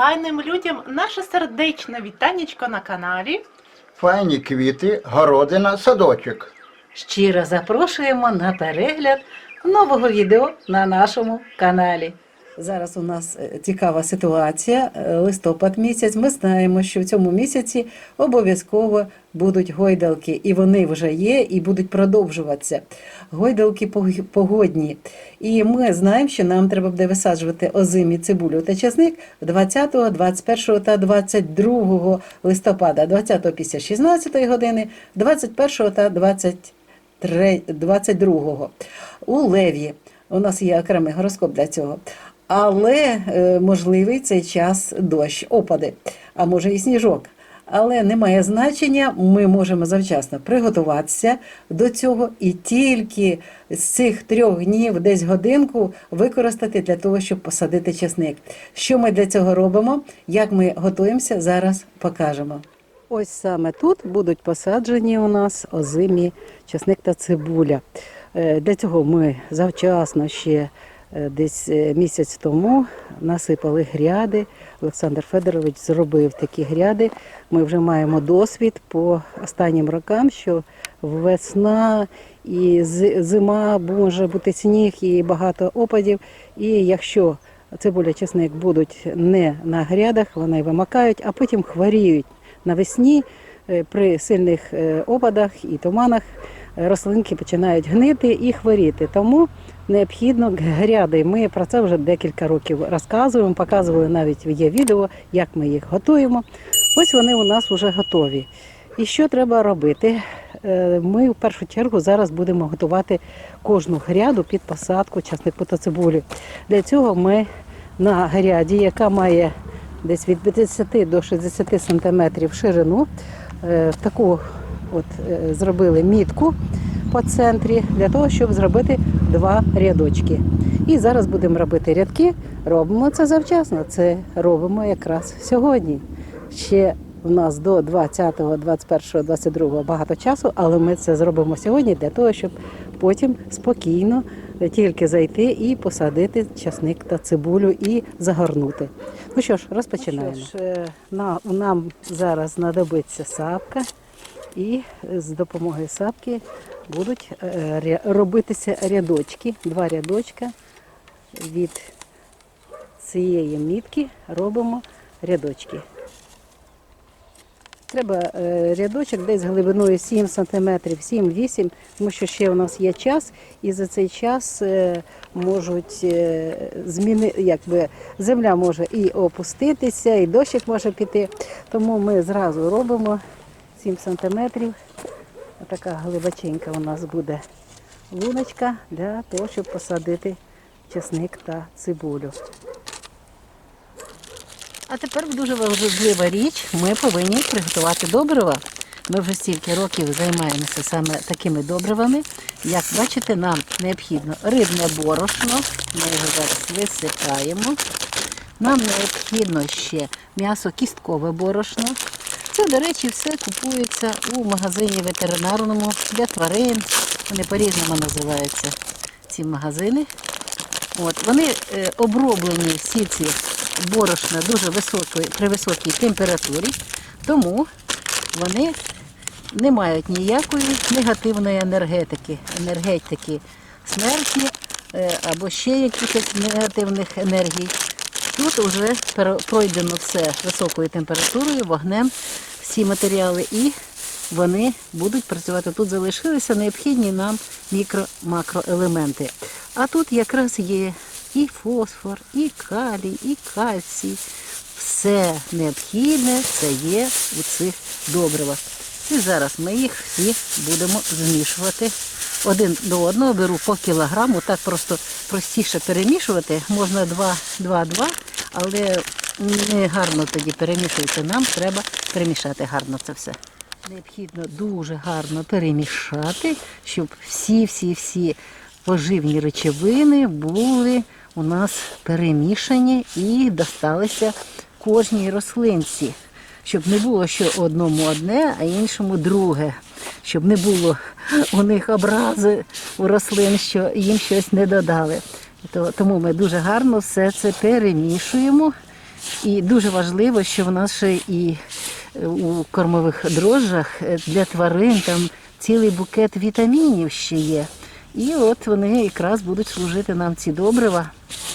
файним людям наше сердечне вітанечко на каналі. Файні квіти, городина, садочок. Щиро запрошуємо на перегляд нового відео на нашому каналі. Зараз у нас е, цікава ситуація. е, Листопад місяць. Ми знаємо, що в цьому місяці обов'язково будуть гойдалки, і вони вже є, і будуть продовжуватися. Гойдалки пог- погодні. І ми знаємо, що нам треба буде висаджувати озимі цибулю та часник 20, 21 та 22 листопада, 20 після 16 години, 21 та 23 22-го. У Леві у нас є окремий гороскоп для цього. Але е, можливий цей час дощ, опади, а може і сніжок. Але немає значення, ми можемо завчасно приготуватися до цього і тільки з цих трьох днів, десь годинку, використати для того, щоб посадити чесник. Що ми для цього робимо? Як ми готуємося, зараз покажемо. Ось саме тут будуть посаджені у нас озимі чесник та цибуля. Е, Для цього ми завчасно ще десь е, місяць тому насипали гряди. Олександр Федорович зробив такі гряди. Ми вже маємо досвід по останнім рокам, що весна і зима може бути сніг і багато опадів. І якщо цибуля чесник будуть не на грядах, вони вимакають, а потім хворіють навесні е, при сильних е, опадах і туманах е, рослинки починають гнити і хворіти. Тому необхідно гряди. Ми про це вже декілька років розказуємо, показували навіть є відео, як ми їх готуємо. Ось вони у нас вже готові. І що треба робити? Е, Ми в першу чергу зараз будемо готувати кожну гряду під посадку часнику та цибулі. Для цього ми на гряді, яка має десь від 50 до 60 сантиметрів ширину, е, таку от е, зробили мітку по центрі для того, щоб зробити два рядочки. І зараз будемо робити рядки. Робимо це завчасно. Це робимо якраз сьогодні. Ще в нас до 20, 21, 22 багато часу, але ми це зробимо сьогодні для того, щоб потім спокійно тільки зайти і посадити часник та цибулю і загорнути. Ну що ж, розпочинаємо. Ну що ж, е, на, нам зараз знадобиться сапка, і з допомогою сапки будуть е, робитися рядочки, два рядочка від цієї мітки робимо рядочки. Треба е, рядочок десь глибиною 7 см, 7-8, тому що ще у нас є час, і за цей час е, можуть зміни, якби земля може і опуститися, і дощик може піти. Тому ми зразу робимо 7 см. Така глибоченька у нас буде луночка для того, щоб посадити чесник та цибулю. А тепер дуже важлива річ, ми повинні приготувати добрива. Ми вже стільки років займаємося саме такими добривами. Як бачите, нам необхідно рибне борошно, ми його зараз висипаємо. Нам необхідно ще м'ясо кісткове борошно. Це, до речі, все купується у магазині ветеринарному для тварин. Вони по-різному називаються ці магазини. От, вони е, оброблені всі ці борошна дуже високої, при високій температурі, тому вони не мають ніякої негативної енергетики, енергетики смерті е, або ще якихось негативних енергій. Тут вже пройдено все високою температурою, вогнем, всі матеріали, і вони будуть працювати. Тут залишилися необхідні нам мікро-макроелементи. А тут якраз є і фосфор, і калій, і кальцій. Все необхідне це є у цих добривах. І зараз ми їх всі будемо змішувати. Один до одного беру по кілограму, так просто простіше перемішувати. Можна 2-2, але не гарно тоді перемішується. Нам треба перемішати гарно це все. Необхідно дуже гарно перемішати, щоб всі-всі-всі поживні речовини були у нас перемішані і досталися кожній рослинці. Щоб не було що одному одне, а іншому друге. Щоб не було у них образи у рослин, що їм щось не додали. То- Тому ми дуже гарно все це перемішуємо І дуже важливо, що в нас і е, у кормових дрожжах е, для тварин там цілий букет вітамінів ще є. І от вони якраз будуть служити нам ці добрива,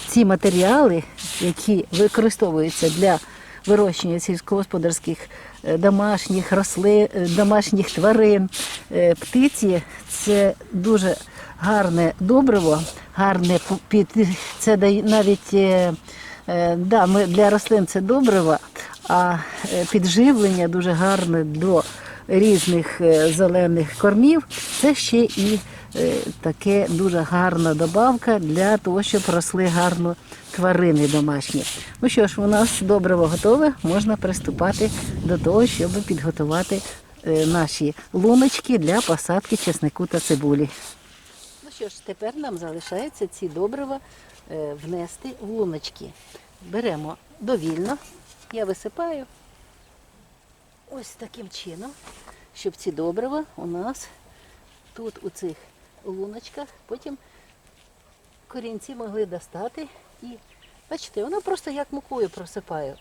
ці матеріали, які використовуються для вирощення сільськогосподарських е, домашніх рослин, домашніх тварин, птиці. Це дуже гарне добриво, гарне це навіть да, ми для рослин це добриво, а е, підживлення дуже гарне до різних е, зелених кормів. Це ще і е, таке дуже гарна добавка для того, щоб росли гарно тварини домашні. Ну що ж, у нас добриво готове, можна приступати до того, щоб підготувати е, наші луночки для посадки чеснику та цибулі. Ну що ж, тепер нам залишається ці добрива е, внести в луночки. Беремо довільно, я висипаю ось таким чином, щоб ці добрива у нас тут у цих луночках потім корінці могли достати і, бачите, воно просто як мукою просипаю.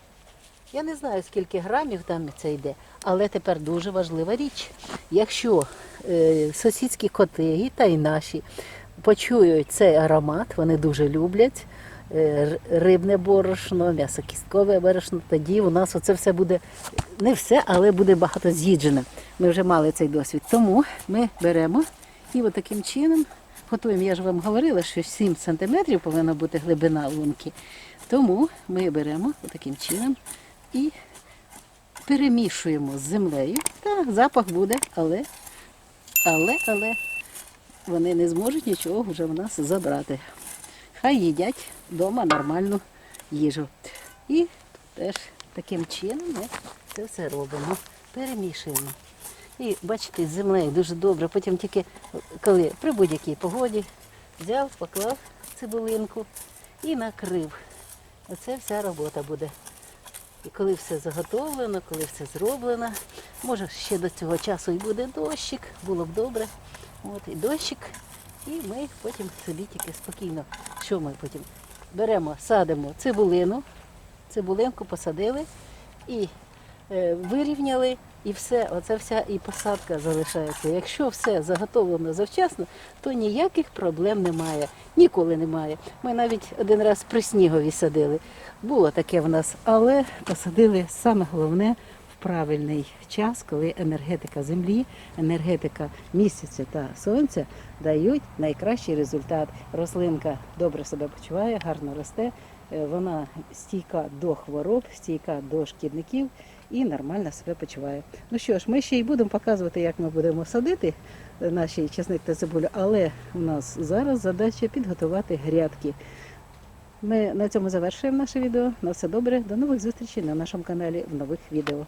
Я не знаю, скільки грамів там це йде, але тепер дуже важлива річ. Якщо е, сусідські коти, та й наші, почують цей аромат, вони дуже люблять е, рибне борошно, м'ясокісткове борошно, тоді у нас оце все буде, не все, але буде багато з'їджене. Ми вже мали цей досвід. Тому ми беремо і от таким чином готуємо. Я ж вам говорила, що 7 см повинна бути глибина лунки. Тому ми беремо таким чином і перемішуємо з землею. Так, запах буде, але, але, але вони не зможуть нічого вже в нас забрати. Хай їдять вдома нормальну їжу. І теж таким чином ми це все робимо. Перемішуємо. І бачите, з землею дуже добре. Потім тільки коли при будь-якій погоді взяв, поклав цибулинку і накрив. Оце вся робота буде. І коли все заготовлено, коли все зроблено, може ще до цього часу і буде дощик, було б добре. От і дощик, і ми потім собі тільки спокійно. Що ми потім беремо, садимо цибулину, цибулинку посадили і е, вирівняли, і все, оце вся і посадка залишається. Якщо все заготовлено завчасно, то ніяких проблем немає. Ніколи немає. Ми навіть один раз при снігові садили. Було таке в нас, але посадили саме головне правильний час, коли енергетика землі, енергетика місяця та сонця дають найкращий результат. Рослинка добре себе почуває, гарно росте, е, вона стійка до хвороб, стійка до шкідників і нормально себе почуває. Ну що ж, ми ще й будемо показувати, як ми будемо садити наші чесник та цибулю, але у нас зараз задача підготувати грядки. Ми на цьому завершуємо наше відео. На все добре. До нових зустрічей на нашому каналі в нових відео.